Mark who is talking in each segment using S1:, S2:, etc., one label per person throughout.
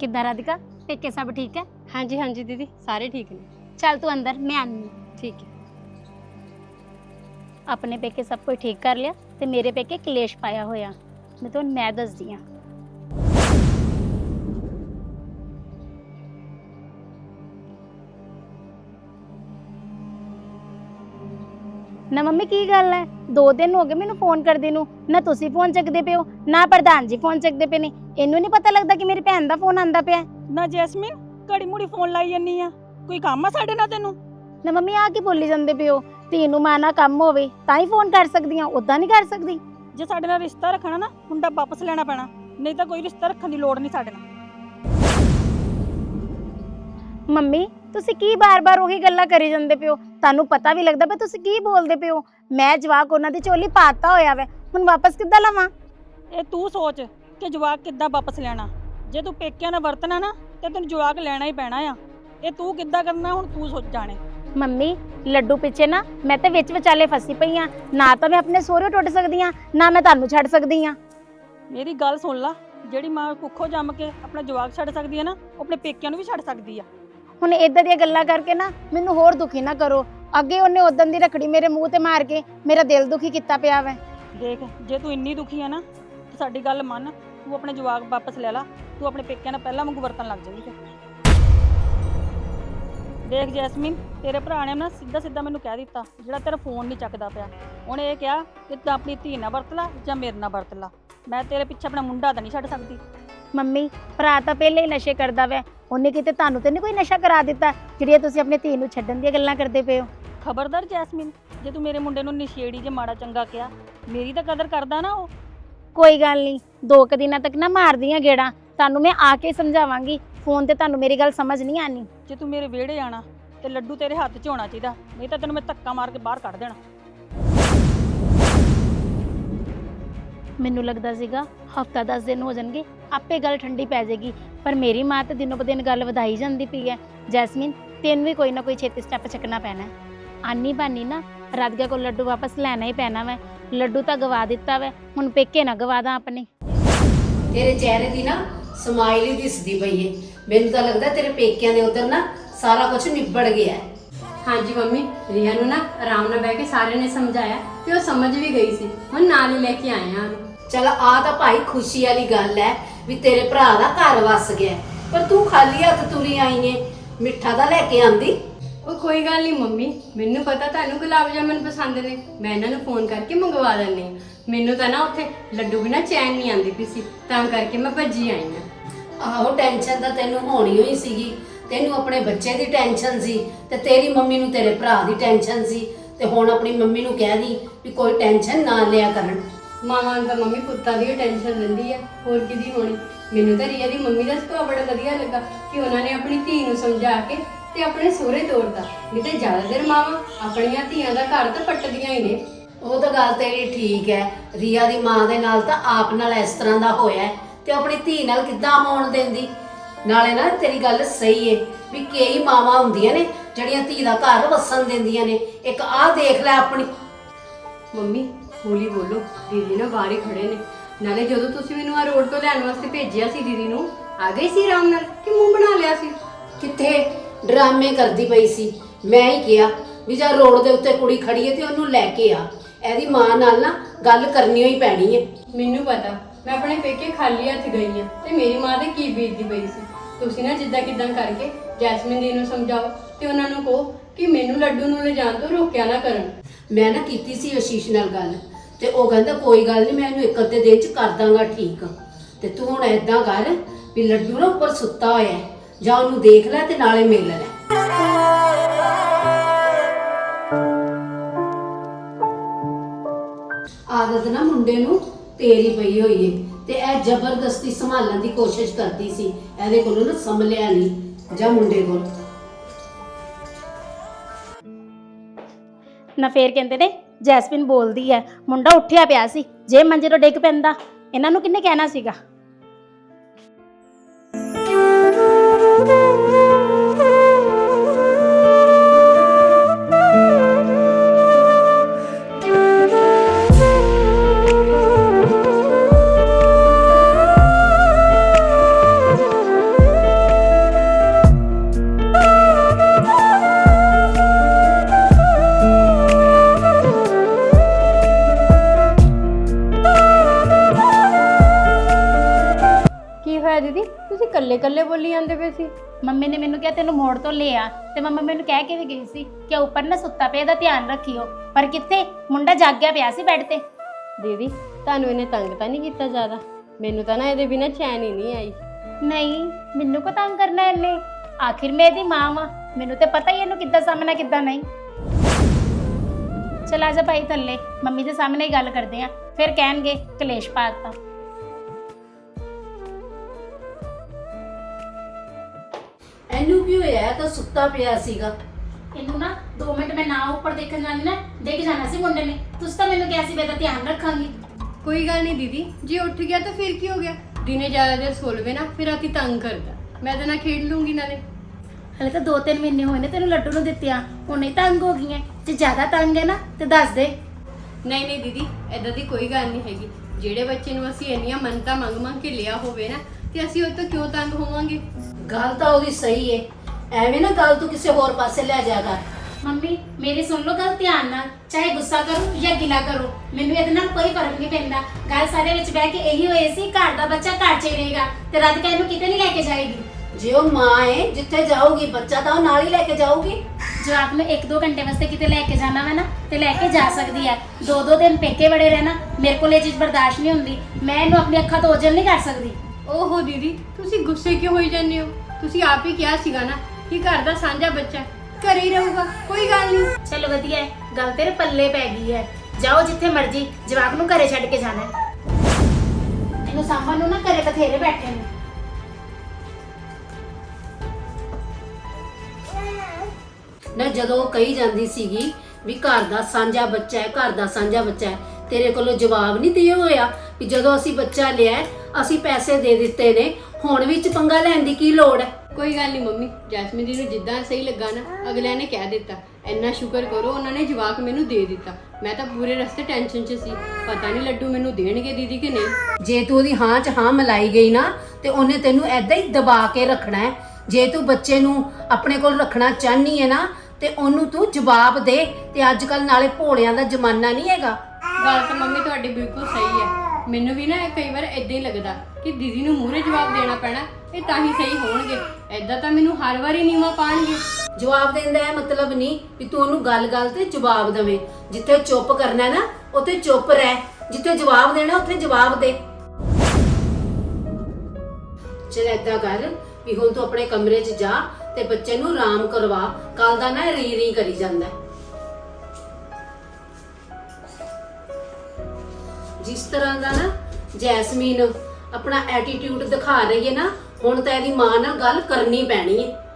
S1: ਕਿੱਦਾਂ ਰਾਧਿਕਾ? ਪੇਕੇ ਸਭ ਠੀਕ ਹੈ?
S2: ਹਾਂਜੀ ਹਾਂਜੀ ਦੀਦੀ ਸਾਰੇ ਠੀਕ ਨੇ।
S1: ਚੱਲ ਤੂੰ ਅੰਦਰ ਮੈਂ ਆਨੀ
S2: ਠੀਕ ਹੈ।
S1: ਆਪਣੇ ਪੇਕੇ ਸਭ ਕੁਝ ਠੀਕ ਕਰ ਲਿਆ ਤੇ ਮੇਰੇ ਪੇਕੇ ਕਲੇਸ਼ ਪਾਇਆ ਹੋਇਆ। ਮੈਂ ਤੁਹਾਨੂੰ ਮੈਂ ਦੱਸਦੀ ਆ ਨਾ ਮੰਮੀ ਕੀ ਗੱਲ ਹੈ? ਦੋ ਦਿਨ ਹੋ ਗਏ ਮੈਨੂੰ ਫੋਨ ਕਰਦੇ ਨੂੰ ਨਾ ਤੁਸੀਂ ਫੋਨ ਚੱਕਦੇ ਪਿਓ ਨਾ ਪ੍ਰਧਾਨ ਜੀ ਫੋਨ ਚੱਕਦੇ ਪਏ ਨੇ। ਇਹਨੂੰ ਨਹੀਂ ਪਤਾ ਲੱਗਦਾ ਕਿ ਮੇਰੀ ਭੈਣ ਦਾ ਫੋਨ ਆਂਦਾ ਪਿਆ
S3: ਨਾ ਜੈਸਮੀਨ ਘੜੀ ਮੁੜੀ ਫੋਨ ਲਾਈ ਜੰਨੀ ਆ। ਕੋਈ ਕੰਮ ਆ ਸਾਡੇ ਨਾਲ ਤੈਨੂੰ?
S1: ਨਾ ਮੰਮੀ ਆ ਕੀ ਬੋਲੀ ਜਾਂਦੇ ਪਿਓ ਧੀ ਨੂੰ ਮਾਨਾ ਕੰਮ ਹੋਵੇ ਤਾਂ ਹੀ ਫੋਨ ਕਰ ਸਕਦੀ ਆ ਉਦਾਂ ਨਹੀਂ ਕਰ ਸਕਦੀ।
S3: ਜੇ ਸਾਡੇ ਨਾਲ ਰਿਸ਼ਤਾ ਰੱਖਣਾ ਨਾ ਮੁੰਡਾ ਵਾਪਸ ਲੈਣਾ ਪੈਣਾ ਨਹੀਂ ਤਾਂ ਕੋਈ ਰਿਸ਼ਤਾ ਰੱਖਣ ਦੀ ਲੋੜ ਨਹੀਂ ਸਾਡੇ ਨਾਲ।
S1: ਮੰਮੀ ਤੁਸੀਂ ਕੀ ਬਾਰ-ਬਾਰ ਉਹੀ ਗੱਲਾਂ ਕਰੀ ਜਾਂਦੇ ਪਿਓ ਤੁਹਾਨੂੰ ਪਤਾ ਵੀ ਲੱਗਦਾ ਪਿਆ ਤੁਸੀਂ ਕੀ ਬੋਲਦੇ ਪਿਓ ਮੈਂ ਜਵਾਕ ਉਹਨਾਂ ਦੀ ਝੋਲੀ ਪਾਤਾ ਹੋਇਆ ਵੈ ਹੁਣ ਵਾਪਸ ਕਿੱਦਾਂ ਲਵਾਂ?
S3: ਇਹ ਤੂੰ ਸੋਚ ਕਿ ਜਵਾਕ ਕਿੱਦਾਂ ਵਾਪਸ ਲੈਣਾ? ਜੇ ਤੂੰ ਪੇਕਿਆਂ ਨਾਲ ਵਰਤਣਾ ਨਾ ਤੇ ਤੈਨੂੰ ਜਵਾਕ ਲੈਣਾ ਹੀ ਪੈਣਾ ਆ। ਇਹ ਤੂੰ ਕਿੱਦਾਂ ਕਰਨਾ ਹੁਣ ਤੂੰ ਸੋਚ ਜਾਣੇ।
S1: ਮੰਮੀ ਲੱਡੂ ਪਿੱਛੇ ਨਾ ਮੈਂ ਤਾਂ ਵਿੱਚ ਵਿਚਾਲੇ ਫਸੀ ਪਈ ਆ। ਨਾ ਤਾਂ ਮੈਂ ਆਪਣੇ ਸਹੁਰੇ ਟੁੱਟ ਸਕਦੀ ਆ ਨਾ ਮੈਂ ਤੁਹਾਨੂੰ ਛੱਡ ਸਕਦੀ ਆ।
S3: ਮੇਰੀ ਗੱਲ ਸੁਣ ਲਾ ਜਿਹੜੀ ਮਾਂ ਕੁੱਖੋਂ ਜੰਮ ਕੇ ਆਪਣਾ ਜਵਾਕ ਛੱਡ ਸਕਦੀ ਹੈ ਨਾ ਉਹ ਆਪਣੇ ਪੇਕਿਆਂ ਨੂੰ ਵੀ ਛੱਡ ਸਕਦੀ ਆ।
S1: ਹੁਣ ਇਦਾਂ ਦੀਆਂ ਗੱਲਾਂ ਕਰਕੇ ਨਾ ਮੈਨੂੰ ਹੋਰ ਦੁਖੀ ਨਾ ਕਰੋ। ਅੱਗੇ ਉਹਨੇ ਉਦੋਂ ਦੀ ਰਖੜੀ ਮੇਰੇ ਮੂੰਹ ਤੇ ਮਾਰ ਕੇ ਮੇਰਾ ਦਿਲ ਦੁਖੀ ਕੀਤਾ ਪਿਆ ਵੈ।
S3: ਦੇਖ ਜੇ ਤੂੰ ਇੰਨੀ ਦੁਖੀ ਆ ਨਾ ਤੇ ਸਾਡੀ ਗੱਲ ਮੰਨ। ਤੂੰ ਆਪਣੇ ਜਵਾਕ ਵਾਪਸ ਲੈ ਲਾ। ਤੂੰ ਆਪਣੇ ਪੇਕਿਆਂ ਨਾਲ ਪਹਿਲਾਂ ਵਾਂਗੂ ਵਰਤਣ ਲੱਗ ਜਾਏਗੀ ਫਿਰ। ਦੇਖ ਜੈਸਮੀਨ ਤੇਰੇ ਭਰਾ ਨੇ ਨਾ ਸਿੱਧਾ ਸਿੱਧਾ ਮੈਨੂੰ ਕਹਿ ਦਿੱਤਾ ਜਿਹੜਾ ਤੇਰਾ ਫੋਨ ਨਹੀਂ ਚੱਕਦਾ ਪਿਆ। ਉਹਨੇ ਇਹ ਕਿਹਾ ਕਿ ਤੂੰ ਆਪਣੀ ਧੀ ਨਾਲ ਵਰਤ ਲਾ ਜਾਂ ਮੇਰੇ ਨਾਲ ਵਰਤ ਲਾ। ਮੈਂ ਤੇਰੇ ਪਿੱਛੇ ਆਪਣਾ ਮੁੰਡਾ ਤਾਂ ਨਹੀਂ ਛੱਡ ਸਕਦੀ।
S1: ਮੰਮੀ ਭਰਾ ਤਾਂ ਪਹਿਲੇ ਹੀ ਨਸ਼ੇ ਕਰਦਾ ਵੈ। ਉਹਨੇ ਕਿਤੇ ਤੁਹਾਨੂੰ ਤੇ ਨਹੀਂ ਕੋਈ ਨਸ਼ਾ ਕਰਾ ਦਿੱਤਾ ਜਿਹੜੀਆਂ ਤੁਸੀਂ ਆਪਣੀ ਧੀ ਨੂੰ ਛੱਡਣ ਦੀਆਂ ਗੱਲਾਂ ਕਰਦੇ ਪਏ ਹੋ?
S3: ਖਬਰਦਾਰ ਜੈਸਮੀਨ ਜੇ ਤੂੰ ਮੇਰੇ ਮੁੰਡੇ ਨੂੰ ਨਿਸ਼ੇੜੀ ਜੇ ਮਾੜਾ ਚੰਗਾ ਕਿਹਾ ਮੇਰੀ ਤਾਂ ਕਦਰ ਕਰਦਾ ਨਾ ਉਹ।
S1: ਕੋਈ ਗੱਲ ਨਹੀਂ ਦੋ ਕੁ ਦਿਨਾਂ ਤੱਕ ਨਾ ਮਾਰਦੀਆਂ ਗੇੜਾ ਤੁਹਾਨੂੰ ਮੈਂ ਆ ਕੇ ਸਮਝਾਵਾਂਗੀ ਫੋਨ ਤੇ ਤੁਹਾਨੂੰ ਮੇਰੀ ਗੱਲ ਸਮਝ ਨਹੀਂ ਆਣੀ
S3: ਜੇ ਤੂੰ ਮੇਰੇ ਵਿਹੜੇ ਆਣਾ ਤੇ ਲੱਡੂ ਤੇਰੇ ਹੱਥ 'ਚ ਹੋਣਾ ਚਾਹੀਦਾ ਨਹੀਂ ਤਾਂ ਤੈਨੂੰ ਮੈਂ ਧੱਕਾ ਮਾਰ ਕੇ ਬਾਹਰ ਕੱਢ ਦੇਣਾ।
S1: ਮੈਨੂੰ ਲੱਗਦਾ ਸੀਗਾ ਹਫਤਾ 10 ਦਿਨ ਹੋ ਜਾਣਗੇ, ਆਪੇ ਗੱਲ ਠੰਡੀ ਪੈ ਜਾਏਗੀ। ਪਰ ਮੇਰੀ ਮਾਂ ਤੇ ਦਿਨੋਂ ਬ ਦਿਨ ਗੱਲ ਵਧਾਈ ਜਾਂਦੀ ਪਈ ਹੈ ਜੈਸਮੀਨ, ਤੈਨੂੰ ਵੀ ਕੋਈ ਨਾ ਕੋਈ ਛੇਤੀ ਸਟੈਪ ਚੱਕਣਾ ਪੈਣਾ ਹੈ ਆਨੀ ਬਾਨੀ ਨਾ, ਰਾਧਿਕਾ ਕੋਲ ਲੱਡੂ ਵਾਪਸ ਲੈਣਾ ਹੀ ਪੈਣਾ ਵੈ। ਲੱਡੂ ਤਾਂ ਗਵਾ ਦਿੱਤਾ ਵੈ, ਹੁਣ ਪੇਕੇ ਨਾ ਗਵਾਦਾ ਆਪਣੇ।
S4: ਤੇਰੇ ਚਿਹਰੇ ਦੀ ਨਾ ਸਮਾਈਲ ਹੀ ਦਿਸਦੀ ਪਈ ਏ। ਮੈਨੂੰ ਤਾਂ ਲੱਗਦਾ ਤੇਰੇ ਪੇਕਿਆਂ ਦੇ ਉਧਰ ਨਾ ਸਾਰਾ ਕੁਝ ਨਿਬੜ ਗਿਆ ਹੈ।
S2: ਹਾਂਜੀ ਮੰਮੀ, ਰੀਆ ਨੂੰ ਨਾ ਆਰਾਮ ਨਾਲ ਬਹਿ ਕੇ ਸਾਰਿਆਂ ਨੇ ਸਮਝਾਇਆ ਤੇ ਉਹ ਸਮਝ ਵੀ ਗਈ ਸੀ। ਹੁਣ ਨਾਲ ਹੀ ਲੈ ਕੇ ਆਏ ਆ ਉਹਨੂੰ।
S4: ਚਲ ਆ ਤਾਂ ਭਾਈ ਖੁਸ਼ੀ ਵਾਲੀ ਗੱਲ ਹੈ ਵੀ ਤੇਰੇ ਭਰਾ ਦਾ ਘਰ ਵਸ ਗਿਆ। ਹੈ। ਪਰ ਤੂੰ ਖਾਲੀ ਹੱਥ ਤੁਰੀ ਆਈ ਏ। ਮਿੱਠਾ ਤਾਂ ਲੈ ਕੇ ਆਂਦੀ।
S2: ਉਹ ਕੋਈ ਗੱਲ ਨਹੀਂ ਮੰਮੀ ਮੈਨੂੰ ਪਤਾ ਤੁਹਾਨੂੰ ਗੁਲਾਬ ਜਾਮਨ ਪਸੰਦ ਨੇ। ਮੈਂ ਇਹਨਾਂ ਨੂੰ ਫੋਨ ਕਰਕੇ ਮੰਗਵਾ ਦਿੰਨੀ ਹਾਂ। ਮੈਨੂੰ ਤਾਂ ਨਾ ਉੱਥੇ ਲੱਡੂ ਬਿਨਾ ਚੈਨ ਨਹੀਂ ਆਉਂਦੀ ਪਈ ਸੀ ਤਾਂ ਕਰਕੇ ਮੈਂ ਭੱਜੀ ਆਈ ਹਾਂ।
S4: ਆਹੋ ਟੈਨਸ਼ਨ ਤਾਂ ਤੈਨੂੰ ਹੋਣੀ ਹੋਈ ਸੀਗੀ। ਤੈਨੂੰ ਆਪਣੇ ਬੱਚੇ ਦੀ ਟੈਨਸ਼ਨ ਸੀ ਤੇ ਤੇਰੀ ਮੰਮੀ ਨੂੰ ਤੇਰੇ ਭਰਾ ਦੀ ਟੈਨਸ਼ਨ ਸੀ। ਤੇ ਹੁਣ ਆਪਣੀ ਮੰਮੀ ਨੂੰ ਕਹਿ ਦੀ ਵੀ ਕੋਈ ਟੈਨਸ਼ਨ ਨਾ ਲਿਆ ਕਰਨ।
S2: ਮਾਵਾਂ ਨੂੰ ਤਾਂ ਮੰਮੀ ਪੁੱਤਾਂ ਦੀ ਟੈਨਸ਼ਨ ਲੈਂਦੀ ਆ। ਹੋਰ ਕਿਹਦੀ ਹੋਣੀ? ਮੈਨੂੰ ਤਾਂ ਰੀਆ ਦੀ ਮੰਮੀ ਦਾ ਸੁਭਾਅ ਬੜਾ ਵਧੀਆ ਲੱਗਾ ਕਿ ਉਹਨਾਂ ਨੇ ਆਪਣੀ ਧੀ ਨੂੰ ਸਮਝਾ ਕੇ ਤੇ ਆਪਣੇ ਸਹੁਰੇ ਤੋਰਦਾ ਨਹੀਂ ਤੇ ਜ਼ਿਆਦਾਤਰ ਮਾਵਾਂ ਆਪਣੀਆਂ ਧੀਆਂ ਦਾ ਘਰ ਤਾਂ ਪੱਟਦੀਆਂ ਹੀ ਨੇ।
S4: ਉਹ ਤਾਂ ਗੱਲ ਤੇਰੀ ਠੀਕ ਹੈ ਰੀਆ ਦੀ ਮਾਂ ਦੇ ਨਾਲ ਤਾਂ ਆਪ ਨਾਲ ਇਸ ਤਰ੍ਹਾਂ ਦਾ ਹੋਇਆ ਹੈ, ਤੇ ਆਪਣੀ ਧੀ ਨਾਲ ਕਿੱਦਾਂ ਹੋਣ ਦਿੰਦੀ? ਨਾਲੇ ਨਾ ਤੇਰੀ ਗੱਲ ਸਹੀ ਏ ਵੀ ਕਈ ਮਾਵਾਂ ਹੁੰਦੀਆਂ ਨੇ ਜਿਹੜੀਆਂ ਧੀ ਦਾ ਘਰ ਵਸਣ ਦਿੰਦੀਆਂ ਨੇ। ਇੱਕ ਆਹ ਦੇਖ ਲੈ ਆਪਣੀ।
S2: ਮੰਮੀ ਹੌਲੀ ਬੋਲੋ ਦੀਦੀ ਨਾ ਬਾਹਰ ਹੀ ਖੜੇ ਨੇ। ਨਾਲੇ ਜਦੋਂ ਤੁਸੀਂ ਮੈਨੂੰ ਆ ਰੋਡ ਤੋਂ ਲੈਣ ਵਾਸਤੇ ਭੇਜਿਆ ਸੀ ਦੀਦੀ ਨੂੰ ਆ ਗਈ ਸੀ ਆਰਾਮ ਨਾਲ? ਕਿ ਮੂੰਹ ਬਣਾ ਲਿਆ ਸੀ?
S4: ਕਿੱਥੇ? ਡਰਾਮੇ ਕਰਦੀ ਪਈ ਸੀ। ਮੈਂ ਹੀ ਕਿਹਾ ਵੀ ਜਾ ਰੋਡ ਦੇ ਉੱਤੇ ਕੁੜੀ ਖੜੀ ਏ ਤੇ ਉਹਨੂੰ ਲੈ ਕੇ ਆ। ਇਹਦੀ ਮਾਂ ਨਾਲ ਨਾ ਗੱਲ ਕਰਨੀ ਹੀ ਪੈਣੀ ਏ
S2: ਮੈਨੂੰ ਪਤਾ ਮੈਂ ਆਪਣੇ ਪੇਕੇ ਖਾਲੀ ਹੱਥ ਗਈ ਆ ਤੇ ਮੇਰੀ ਮਾਂ ਤੇ ਕੀ ਬੀਤਦੀ ਪਈ ਸੀ। ਤੁਸੀਂ ਨਾ ਜਿੱਦਾਂ ਕਿਦਾਂ ਕਰਕੇ ਜੈਸਮਿਨ ਦੀ ਨੂੰ ਸਮਝਾਓ ਤੇ ਉਹਨਾਂ ਨੂੰ ਕਹੋ ਕਿ ਮੈਨੂੰ ਲੱਡੂ ਨੂੰ ਲਿਜਾਣ ਤੋਂ ਰੋਕਿਆ ਨਾ ਕਰਨ।
S4: ਮੈਂ ਨਾ ਕੀਤੀ ਸੀ ਆਸ਼ੀਸ਼ ਨਾਲ ਗੱਲ, ਤੇ ਉਹ ਕਹਿੰਦਾ, ਕੋਈ ਗੱਲ ਨਹੀਂ ਮੈਂ ਇਹਨੂੰ ਇੱਕ ਅੱਧੇ ਦਿਨ ਚ ਕਰ ਦਾਂਗਾ ਠੀਕ। ਤੇ ਤੂੰ ਹੁਣ ਏਦਾਂ ਕਰ ਵੀ ਲੱਡੂ ਨਾ ਉੱਪਰ ਸੁੱਤਾ ਹੋਇਆ ਹੈ, ਜਾਂ ਉਹਨੂੰ ਦੇਖ ਲੈ ਤੇ ਨਾਲੇ ਮਿਲ ਲੈ। ਆਦਤ ਨਾ ਮੁੰਡੇ ਨੂੰ ਤੇਰੀ ਪਈ ਹੋਈ ਏ, ਤੇ ਇਹ ਜ਼ਬਰਦਸਤੀ ਸੰਭਾਲਣ ਦੀ ਕੋਸ਼ਿਸ਼ ਕਰਦੀ ਸੀ, ਇਹਦੇ ਕੋਲੋਂ ਨਾ ਸੰਭਲਿਆ ਨਹੀਂ ਜਾਂ ਮੁੰਡੇ ਕੋਲ।
S1: ਨਾ ਫੇਰ ਕਹਿੰਦੇ ਨੇ, ਜੈਸਮਿਨ ਬੋਲਦੀ ਹੈ, ਮੁੰਡਾ ਉੱਠਿਆ ਪਿਆ ਸੀ, ਜੇ ਮੰਜੇ ਤੋਂ ਡਿੱਗ ਪੈਂਦਾ, ਇਹਨਾਂ ਨੂੰ ਕਿੰਨੇ ਕਹਿਣਾ ਸੀਗਾ? ਕਿਹਾ ਤੈਨੂੰ ਮੋੜ ਤੋਂ ਲੈ ਆ। ਤੇ ਮੰਮਾ ਮੈਨੂੰ ਕਹਿ ਕੇ ਵੀ ਗਈ ਸੀ ਕਿ ਉੱਪਰ ਨਾ ਸੁੱਤਾ ਪਿਆ ਦਾ ਧਿਆਨ ਰੱਖਿਓ। ਪਰ ਕਿੱਥੇ? ਮੁੰਡਾ ਜਾਗਿਆ ਪਿਆ ਸੀ ਬੈੱਡ ਤੇ।
S2: ਦੀਦੀ ਤੁਹਾਨੂੰ ਇਹਨੇ ਤੰਗ ਤਾਂ ਨਹੀਂ ਕੀਤਾ ਜ਼ਿਆਦਾ? ਮੈਨੂੰ ਤਾਂ ਨਾ ਇਹਦੇ ਬਿਨਾਂ ਚੈਨ ਹੀ ਨਹੀਂ ਆਈ।
S1: ਨਹੀਂ ਮੈਨੂੰ ਕੋ ਤੰਗ ਕਰਨਾ ਇਹਨੇ? ਆਖਿਰ ਮੈਂ ਇਹਦੀ ਮਾਂ ਵਾਂ। ਮੈਨੂੰ ਤੇ ਪਤਾ ਹੀ ਇਹਨੂੰ ਕਿੱਦਾਂ ਸਾਹਮਣਾ ਕਿੱਦਾਂ ਨਹੀਂ। ਚਲ ਜਾ ਭਾਈ ਥੱਲੇ। ਮੰਮੀ ਦੇ ਸਾਹਮਣੇ ਹੀ ਗੱਲ ਕਰਦੇ ਆ। ਫਿਰ ਕਹਿਣਗੇ ਕਲੇਸ਼ ਪਾਤਾ।
S4: ਇਹਨੂੰ ਕੀ ਹੋਇਆ ਇਹ ਤਾਂ ਸੁੱਤਾ ਪਿਆ ਸੀਗਾ।
S1: ਇਹਨੂੰ ਨਾ 2 ਮਿੰਟ ਮੈਂ ਨਾ ਉੱਪਰ ਦੇਖਣ ਜਾਣੀ ਨਾ ਦੇਖ ਜਾਣਾ ਸੀ ਮੁੰਡੇ ਨੇ। ਤੁਸੀਂ ਤਾਂ ਮੈਨੂੰ ਕਿਹਾ ਸੀ ਬੇਟਾ ਧਿਆਨ ਰੱਖਾਂਗੀ।
S2: ਕੋਈ ਗੱਲ ਨਹੀਂ ਦੀਦੀ ਜੇ ਉੱਠ ਗਿਆ ਤਾਂ ਫਿਰ ਕੀ ਹੋ ਗਿਆ? ਦਿਨੇ ਜ਼ਿਆਦਾ ਦੇਰ ਸੋ ਲਵੇ ਨਾ ਫਿਰ ਰਾਤੀ ਤੰਗ ਕਰਦਾ। ਮੈਂ ਇਹਦੇ ਨਾਲ ਖੇਡ ਲੂੰਗੀ ਨਾਲੇ।
S1: ਹਲੇ ਤਾਂ 2-3 ਮਹੀਨੇ ਹੋਏ ਨੇ ਤੈਨੂੰ ਲੱਡੂ ਨੂੰ ਦਿੱਤਿਆਂ ਹੁਣ ਹੀ ਤੰਗ ਹੋ ਗਈਆਂ। ਜੇ ਜ਼ਿਆਦਾ ਤੰਗ ਹੈ ਨਾ ਤੇ ਦੱਸ ਦੇ।
S2: ਨਹੀਂ ਨਹੀਂ ਦੀਦੀ ਐਦਾਂ ਦੀ ਕੋਈ ਗੱਲ ਨਹੀਂ ਹੈਗੀ। ਜਿਹੜੇ ਬੱਚੇ ਨੂੰ ਅਸੀਂ ਇੰਨੀਆਂ ਮੰਨਤਾਂ ਮੰਗ ਮੰਗ ਕੇ ਲਿਆ ਹੋਵੇ ਨਾ ਤੇ ਅਸੀਂ ਉਹ ਤੋਂ ਕਿਉਂ ਤੰਗ ਹੋਵਾਂਗੇ?
S4: ਗੱਲ ਤਾਂ ਉਹਦੀ ਸਹੀ ਏ। ਐਵੇਂ ਨਾ ਗੱਲ ਤੂੰ ਕਿਸੇ ਹੋਰ ਪਾਸੇ ਲੈ ਜਾ ਕਰ।
S1: ਮੰਮੀ ਮੇਰੀ ਸੁਣ ਲਓ ਗੱਲ ਧਿਆਨ ਨਾਲ। ਚਾਹੇ ਗੁੱਸਾ ਕਰੋ ਜਾਂ ਗਿਲਾ ਕਰੋ ਮੈਨੂੰ ਇਹਦੇ ਨਾਲ ਕੋਈ ਫ਼ਰਕ ਨਹੀਂ ਪੈਂਦਾ। ਗੱਲ ਸਾਰੇ ਵਿੱਚ ਬਹਿ ਕੇ ਇਹੀ ਹੋਏ ਸੀ ਘਰ ਦਾ ਬੱਚਾ ਘਰ ਚ ਹੀ ਰਹੇਗਾ ਤੇ ਰਾਧਿਕਾ ਇਹਨੂੰ ਕਿਤੇ ਨਹੀਂ ਲੈ ਕੇ ਜਾਏਗੀ।
S4: ਜੇ ਉਹ ਮਾਂ ਏ ਜਿੱਥੇ ਜਾਊਗੀ ਬੱਚਾ ਤਾਂ ਉਹ ਨਾਲ ਹੀ ਲੈ ਕੇ ਜਾਊਗੀ।
S1: ਜਵਾਕ ਨੂੰ 1-2 ਘੰਟੇ ਵਾਸਤੇ ਕਿਤੇ ਲੈ ਕੇ ਜਾਣਾ ਵਾ ਨਾ ਤੇ ਲੈ ਕੇ ਜਾ ਸਕਦੀ ਹੈ ਦੋ ਦੋ ਦਿਨ ਪੇਕੇ ਬੜੇ ਰਹਿਣਾ ਮੇਰੇ ਕੋਲ ਇਹ ਚੀਜ਼ ਬਰਦਾਸ਼ਤ ਨਹੀਂ ਹੁੰਦੀ। ਮੈਂ ਇਹਨੂੰ ਆਪਣੀ ਅੱਖਾਂ ਤੋਂ ਓਝਲ ਨਹੀਂ ਕਰ ਸਕਦੀ।
S2: ਓਹੋ ਦੀਦੀ ਤੁਸੀਂ ਗੁੱਸੇ ਕਿਉਂ ਹੋਈ ਜਾਂਦੇ ਹੋ? ਤੁਸੀਂ ਆਪ ਹੀ ਕਿਹਾ ਸੀਗਾ ਨਾ ਕਿ ਘਰ ਦਾ ਸਾਂਝਾ ਬੱਚਾ ਘਰੇ ਹੀ ਰਹੂਗਾ ਕੋਈ ਗੱਲ ਨਹੀਂ।
S1: ਚਲੋ ਵਧੀਆ ਹੈ ਗੱਲ ਤੇਰੇ ਪੱਲੇ ਪੈ ਗਈ ਹੈ। ਜਾਓ ਜਿੱਥੇ ਮਰਜ਼ੀ ਜਵਾਕ ਨੂੰ ਘਰੇ ਛੱਡ ਕੇ ਜਾਣਾ ਹੈ। ਇਹਨੂੰ ਸਾਂਭਣ ਨੂੰ ਨਾ ਘਰੇ ਬਥੇਰੇ ਬੈਠੇ ਨੇ।
S4: ਨਾ ਜਦੋਂ ਉਹ ਕਹੀ ਜਾਂਦੀ ਸੀਗੀ ਵੀ ਘਰ ਦਾ ਸਾਂਝਾ ਬੱਚਾ ਹੈ ਘਰ ਦਾ ਸਾਂਝਾ ਬੱਚਾ ਹੈ ਤੇਰੇ ਕੋਲੋਂ ਜਵਾਬ ਨਹੀਂ ਦਿਆ ਹੋਇਆ ਵੀ ਜਦੋਂ ਅਸੀਂ ਬੱਚਾ ਲਿਆ ਹੈ, ਅਸੀਂ ਪੈਸੇ ਦੇ ਦਿੱਤੇ ਨੇ ਹੁਣ ਵਿੱਚ ਪੰਗਾ ਲੈਣ ਦੀ ਕੀ ਲੋੜ ਹੈ?
S2: ਕੋਈ ਗੱਲ ਨਹੀਂ ਮੰਮੀ ਜੈਸਮੀਨ ਦੀ ਨੂੰ ਜਿੱਦਾਂ ਸਹੀ ਲੱਗਾ ਨਾ ਅਗਲਿਆਂ ਨੇ ਕਹਿ ਦਿੱਤਾ। ਇੰਨਾ ਸ਼ੁਕਰ ਕਰੋ ਉਹਨਾਂ ਨੇ ਜਵਾਕ ਮੈਨੂੰ ਦੇ ਦਿੱਤਾ। ਮੈਂ ਤਾਂ ਪੂਰੇ ਰਸਤੇ ਟੈਨਸ਼ਨ 'ਚ ਸੀ। ਪਤਾ ਨਹੀਂ ਲੱਡੂ ਮੈਨੂੰ ਦੇਣਗੇ ਦੀਦੀ ਕਿ ਨਹੀਂ?
S4: ਜੇ ਤੂੰ ਉਹਦੀ ਹਾਂ 'ਚ ਹਾਂ ਮਿਲਾਈ ਗਈ ਨਾ ਤੇ ਉਹਨੇ ਤੈਨੂੰ ਐਦਾਂ ਹੀ ਦਬਾ ਕੇ ਰੱਖਣਾ ਹੈ। ਜੇ ਤੂੰ ਬੱਚੇ ਨੂੰ ਆਪਣੇ ਕੋਲ ਰੱਖਣਾ ਚਾਹਨੀ ਹੈ ਨਾ ਤੇ ਉਹਨੂੰ ਤੂੰ ਜਵਾਬ ਦੇ। ਤੇ ਅੱਜ ਕੱਲ ਨਾਲੇ ਭੋਲਿਆਂ ਦਾ ਜ਼ਮਾਨਾ ਨਹੀਂ ਹੈਗਾ।
S2: ਗੱਲ ਤਾਂ ਮੰਮੀ ਤੁਹਾਡੀ ਬਿਲਕੁਲ ਸਹੀ ਹੈ। ਮੈਨੂੰ ਵੀ ਨਾ ਇਹ ਕਈ ਵਾਰ ਇਦਾਂ ਹੀ ਲੱਗਦਾ ਕਿ ਦੀਦੀ ਨੂੰ ਮੂਹਰੇ ਜਵਾਬ ਦੇਣਾ ਪੈਣਾ, ਇਹ ਤਾਂ ਹੀ ਸਹੀ ਹੋਣਗੇ। ਐਦਾਂ ਤਾਂ ਮੈਨੂੰ ਹਰ ਵਾਰੀ ਨੀਵਾ ਪਾਣਗੇ।
S4: ਜਵਾਬ ਦੇਣ ਦਾ ਮਤਲਬ ਨਹੀਂ ਵੀ ਤੂੰ ਉਹਨੂੰ ਗੱਲ-ਗੱਲ ਤੇ ਜਵਾਬ ਦੇਵੇਂ। ਜਿੱਥੇ ਚੁੱਪ ਕਰਨਾ ਹੈ ਨਾ, ਉੱਥੇ ਚੁੱਪ ਰਹਿ। ਜਿੱਥੇ ਜਵਾਬ ਦੇਣਾ, ਉੱਥੇ ਜਵਾਬ ਦੇ। ਚਲ ਏਦਾਂ ਕਰ ਵੀ ਹੁਣ ਤੂੰ ਆਪਣੇ ਕਮਰੇ 'ਚ ਜਾ ਤੇ ਬੱਚੇ ਨੂੰ ਆਰਾਮ ਕਰਵਾ। ਕੱਲ ਦਾ ਨਾ ਰੀ ਰੀ ਕਰੀ ਜਾਂਦਾ। ਹੈ। ਜਿਸ ਤਰ੍ਹਾਂ ਦਾ ਨਾ ਜੈਸਮੀਨ ਆਪਣਾ ਐਟੀਟਿਊਡ ਦਿਖਾ ਰਹੀ ਹੈ ਨਾ, ਹੁਣ ਤਾਂ ਇਹਦੀ ਮਾਂ ਨਾਲ ਗੱਲ ਕਰਨੀ ਪੈਣੀ ਹੈ।